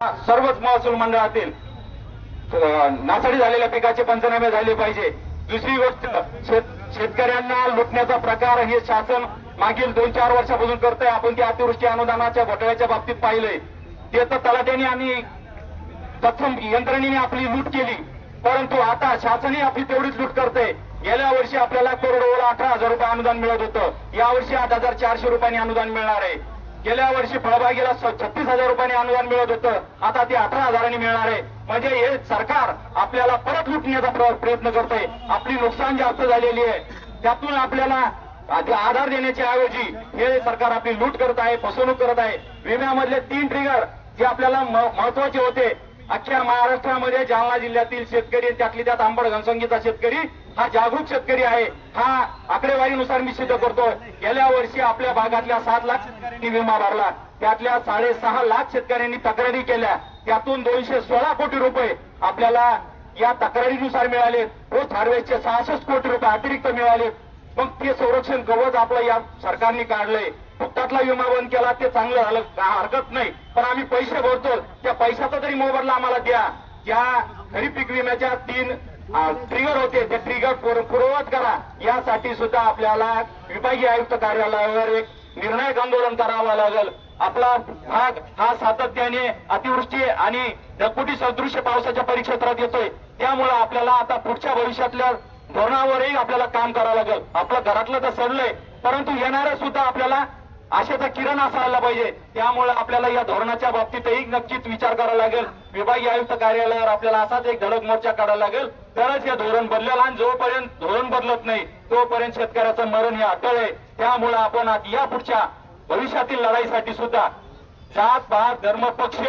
सर्वच महसूल मंडळातील नासाडी झालेल्या पिकाचे पंचनामे झाले पाहिजे. दुसरी गोष्ट शेतकऱ्यांना लुटण्याचा प्रकार हे शासन मागील दोन चार वर्षापासून करत आहे आपण ते अतिवृष्टी अनुदानाच्या घोटाळ्याच्या बाबतीत पाहिलंय. ते तर तलाट्याने आणि तत्सम यंत्रणेने आपली लूट केली. परंतु आता शासनही आपली तेवढीच लूट करते गेल्या वर्षी आपल्याला करोडोला अठरा हजार रुपये अनुदान मिळत होतं. यावर्षी आठ हजार चारशे रुपयांनी अनुदान मिळणार आहे. गेल्या वर्षी फळबागेला छत्तीस हजार रुपयांनी अनुदान मिळत होतं. आता ते अठरा हजारांनी मिळणार आहे. म्हणजे हे सरकार आपल्याला परत लुटण्याचा प्रयत्न करतंय. आपली नुकसान जास्त झालेली आहे. त्यातून आपल्याला आधार देण्याच्या ऐवजी हे सरकार आपली लूट करत आहे फसवणूक करत आहे. विम्यामधले तीन ट्रिगर जे आपल्याला महत्त्वाचे होते अख्ख्या महाराष्ट्रामध्ये जालना जिल्ह्यातील शेतकरी त्यातली त्यात आंबड घनसंगीचा शेतकरी हा जागरूक शेतकरी आहे. हा आकडेवारीनुसार मी सिद्ध करतो गेल्या वर्षी आपल्या भागातल्या सात लाख शेतकऱ्यांनी विमा भरला. त्यातल्या साडेसहा लाख शेतकऱ्यांनी तक्रारी केल्या. त्यातून दोनशे सोळा कोटी रुपये आपल्याला या तक्रारीनुसार मिळाले. रोज हार्वेस्टचे सहासष्ट कोटी रुपये अतिरिक्त मिळाले. मग ते संरक्षण कवच आपलं या सरकारने काढलंय. फुकटातला विमा बंद केला ते चांगलं झालं. हरकत नाही. पण आम्ही पैसे भरतो. त्या पैशाचा तरी मोबदला आम्हाला द्या. त्या खरीप पीक विम्याच्या तीन ट्रिगर होते. ते ट्रिगर पूर्ववत करा. यासाठी सुद्धा आपल्याला विभागीय आयुक्त कार्यालयावर एक निर्णायक आंदोलन करावं लागेल. आपला भाग हा सातत्याने अतिवृष्टी आणि ढगफुटी सदृश्य पावसाच्या परिक्षेत्रात येतोय. त्यामुळे आपल्याला आता पुढच्या भविष्यातल्या धोरणावरही आपल्याला काम करावं लागेल. आपलं घरातलं तर सडलंय. परंतु येणाऱ्या सुद्धा आपल्याला आशेचा किरण असायला पाहिजे. त्यामुळे आपल्याला या धोरणाच्या बाबतीतही नक्कीच विचार करावा लागेल. विभागीय आयुक्त कार्यालयावर आपल्याला असाच एक धडक मोर्चा काढावा लागेल. तरच हे धोरण बदलेल आणि जोपर्यंत धोरण बदलत नाही तोपर्यंत शेतकऱ्याचं मरण हे अटळ आहे. त्यामुळे आपण या पुढच्या भविष्यातील लढाईसाठी सुद्धा जात पात धर्म पक्ष